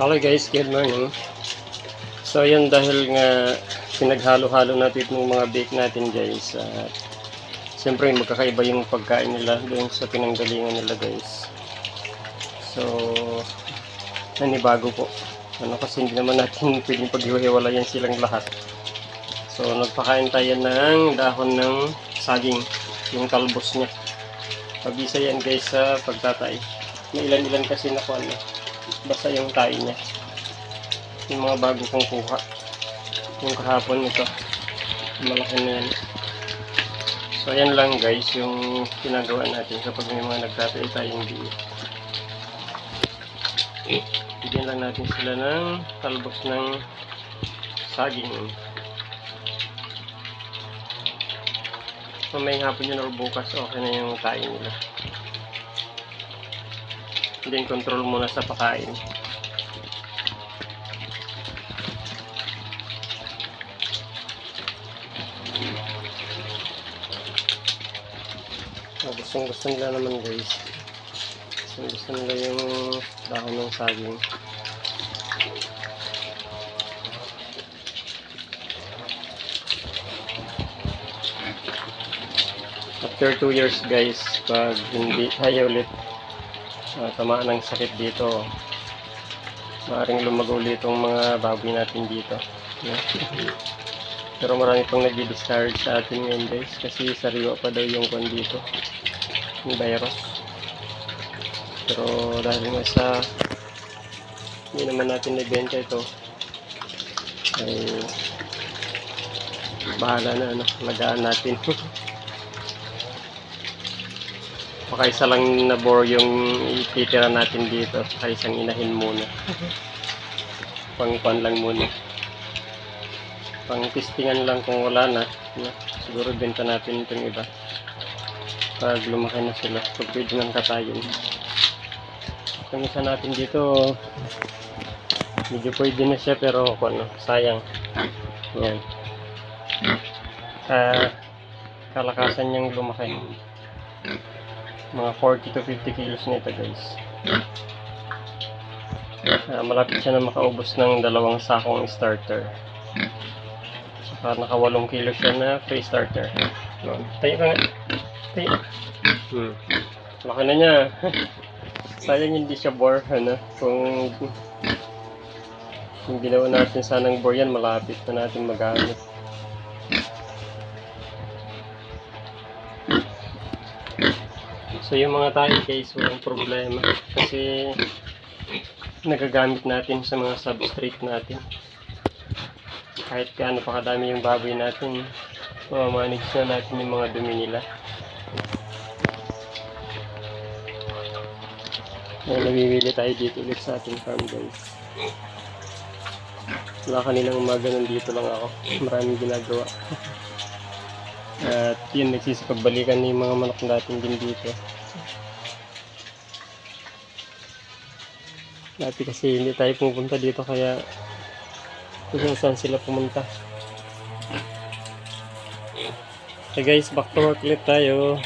Hello guys, good morning. So yun dahil nga pinaghalo-halo natin itong mga bake natin guys. At siyempre magkakaiba yung pagkain nila doon sa pinanggalingan nila guys. So nanibago po. Ano kasi hindi naman natin pwedeng paghiwalayan silang lahat. So nagpakain tayo ng dahon ng saging, yung talbos niya. Pabisa yan guys sa pagtatay. May ilan-ilan kasi na ano, basta yung tayo niya. Yung mga bago kong kuha. Yung kahapon ito. Malaki na yan. So yan lang guys yung ginagawa natin kapag may mga nagtatay tayong di. Bigyan lang natin sila ng talbos ng saging. Mamayang hapon yun or bukas, okay na yung kain nila. Then control muna sa pakain. Oh, gustong gusto nila naman guys. Gustong gusto nila yung dahon ng saging. After 2 years guys, pag hindi tayo ulit uh, tamaan ng sakit dito, maaaring lumago ulit itong mga baboy natin dito. Pero marami pang nag-discharge sa atin ngayon guys, kasi sariwa pa daw yung kwan dito, yung virus. Pero dahil nga sa hindi naman natin nabenta ito, ay bahala na ano, lagaan natin. Baka isa lang na bore yung ititira natin dito. Baka isang inahin muna. Pang pan lang muna. Pang testingan lang kung wala na. Siguro benta natin itong iba. Pag lumaki na sila. Pag pwede ng katayin. Itong isa natin dito, medyo pwede na siya pero ano, sayang. Yan. Ah, kalakasan niyang lumaki mga 40 to 50 kilos nito guys. Ah, malapit siya na makaubos ng dalawang sakong starter. Saka naka 8 kilo siya na free starter. No, tayo ka nga. Tayo. Hmm. laki na niya. Sayang hindi siya bore ano? Kung kung ginawa natin sanang bore yan malapit na natin magamit So yung mga tayo guys, walang problema. Kasi nagagamit natin sa mga substrate natin. Kahit gaano pa kadami yung baboy natin, mamamanage na natin yung mga dumi nila. Kaya nabibili tayo dito ulit sa ating farm guys. Wala kaninang umaga nandito lang ako. Maraming ginagawa. At yun, nagsisipagbalikan yung mga manok natin din dito. Dati kasi hindi tayo pumunta dito kaya kung saan sila pumunta. Okay guys, back to work ulit tayo.